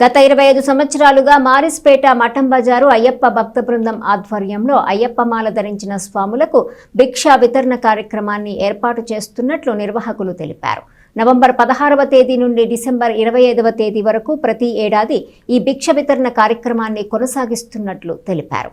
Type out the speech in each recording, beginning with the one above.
గత ఇరవై ఐదు సంవత్సరాలుగా మారిస్పేట మఠం బజారు అయ్యప్ప భక్త బృందం ఆధ్వర్యంలో అయ్యప్ప మాల ధరించిన స్వాములకు భిక్షా వితరణ కార్యక్రమాన్ని ఏర్పాటు చేస్తున్నట్లు నిర్వాహకులు తెలిపారు. నవంబర్ పదహారవ తేదీ నుండి డిసెంబర్ ఇరవై ఐదవ తేదీ వరకు ప్రతి ఏడాది ఈ భిక్ష వితరణ కార్యక్రమాన్ని కొనసాగిస్తున్నట్లు తెలిపారు.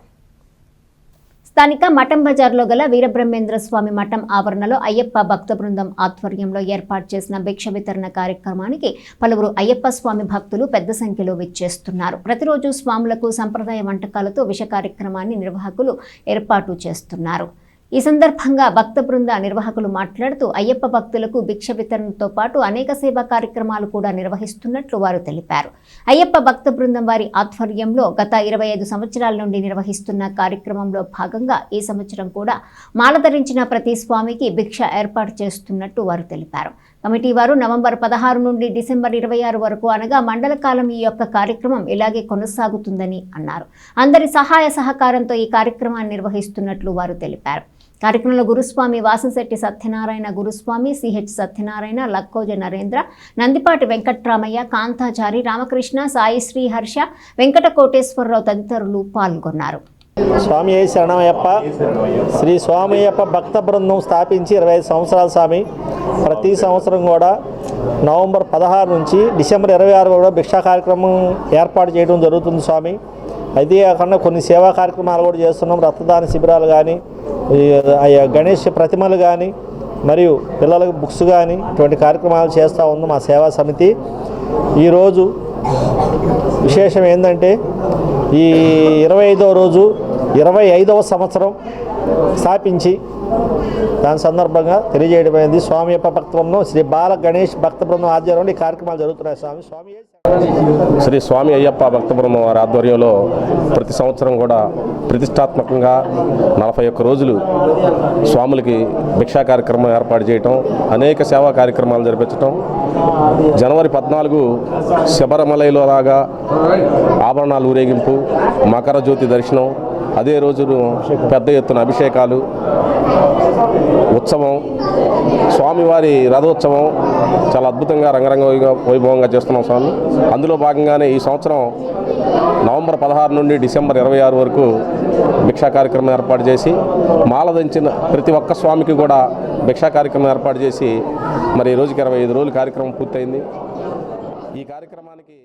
స్థానిక మఠం బజార్లో గల వీరబ్రహ్మేంద్ర స్వామి మఠం ఆవరణలో అయ్యప్ప భక్త బృందం ఆధ్వర్యంలో ఏర్పాటు చేసిన భిక్ష వితరణ కార్యక్రమానికి పలువురు అయ్యప్ప స్వామి భక్తులు పెద్ద సంఖ్యలో విచ్చేస్తున్నారు. ప్రతిరోజు స్వాములకు సంప్రదాయ వంటకాలతో విష కార్యక్రమాన్ని నిర్వాహకులు ఏర్పాటు చేస్తున్నారు. ఈ సందర్భంగా భక్త బృంద నిర్వాహకులు మాట్లాడుతూ అయ్యప్ప భక్తులకు భిక్ష వితరణతో పాటు అనేక సేవా కార్యక్రమాలు కూడా నిర్వహిస్తున్నట్లు వారు తెలిపారు. అయ్యప్ప భక్త బృందం వారి ఆధ్వర్యంలో గత ఇరవై ఐదు సంవత్సరాల నుండి నిర్వహిస్తున్న కార్యక్రమంలో భాగంగా ఈ సంవత్సరం కూడా మాల ధరించిన ప్రతి స్వామికి భిక్ష ఏర్పాటు చేస్తున్నట్టు వారు తెలిపారు. కమిటీ వారు నవంబర్ పదహారు నుండి డిసెంబర్ ఇరవై ఆరు వరకు అనగా మండల కాలం ఈ యొక్క కార్యక్రమం ఇలాగే కొనసాగుతుందని అన్నారు. అందరి సహాయ సహకారంతో ఈ కార్యక్రమాన్ని నిర్వహిస్తున్నట్లు వారు తెలిపారు. కార్యక్రమంలో గురుస్వామి వాసంశెట్టి సత్యనారాయణ గురుస్వామి సిహెచ్ సత్యనారాయణ లక్కోజ నరేంద్ర నందిపాటి వెంకట్రామయ్య కాంతాచారి రామకృష్ణ సాయి శ్రీ హర్ష వెంకట కోటేశ్వరరావు తదితరులు పాల్గొన్నారు. స్వామి అయ్య శరణమయ్యప్ప శ్రీ స్వామయ్యప్ప భక్త బృందం స్థాపించి ఇరవై ఐదు సంవత్సరాల స్వామి. ప్రతి సంవత్సరం కూడా నవంబర్ పదహారు నుంచి డిసెంబర్ ఇరవై ఆరు కూడా భిక్షా కార్యక్రమం ఏర్పాటు చేయడం జరుగుతుంది స్వామి. అయితే కాకుండా కొన్ని సేవా కార్యక్రమాలు కూడా చేస్తున్నాం. రక్తదాన శిబిరాలు కానీ గణేష్ ప్రతిమలు కానీ మరియు పిల్లలకు బుక్స్ కానీ ఇటువంటి కార్యక్రమాలు చేస్తూ ఉంది మా సేవా సమితి. ఈరోజు విశేషం ఏంటంటే ఈ ఇరవై ఐదవ రోజు ఇరవై ఐదవ సంవత్సరం స్థాపించి దాని సందర్భంగా తెలియజేయడమైంది. స్వామి యొక్క భక్త శ్రీ బాల గణేష్ భక్త బృందం ఆధ్వర్యంలో ఈ కార్యక్రమాలు జరుగుతున్నాయి స్వామి. స్వామి శ్రీ స్వామి అయ్యప్ప భక్త బృందం వారి ఆధ్వర్యంలో ప్రతి సంవత్సరం కూడా ప్రతిష్టాత్మకంగా నలభై ఒక్క రోజులు స్వాములకి భిక్షా కార్యక్రమం ఏర్పాటు చేయటం అనేక సేవా కార్యక్రమాలు జరిపించటం జనవరి పద్నాలుగు శబరిమలలో లాగా ఆభరణాలు ఊరేగింపు మకర జ్యోతి దర్శనం అదే రోజు పెద్ద ఎత్తున అభిషేకాలు ఉత్సవం స్వామివారి రథోత్సవం చాలా అద్భుతంగా రంగరంగ వైభవ- వైభవంగా చేస్తున్నాం స్వామి. అందులో భాగంగానే ఈ సంవత్సరం నవంబర్ పదహారు నుండి డిసెంబర్ ఇరవై ఆరు వరకు భిక్షా కార్యక్రమం ఏర్పాటు చేసి మాల దంచిన ప్రతి ఒక్క స్వామికి కూడా భిక్షా కార్యక్రమం ఏర్పాటు చేసి మరి ఈ రోజుకి ఇరవై ఐదు రోజులు కార్యక్రమం పూర్తయింది. ఈ కార్యక్రమానికి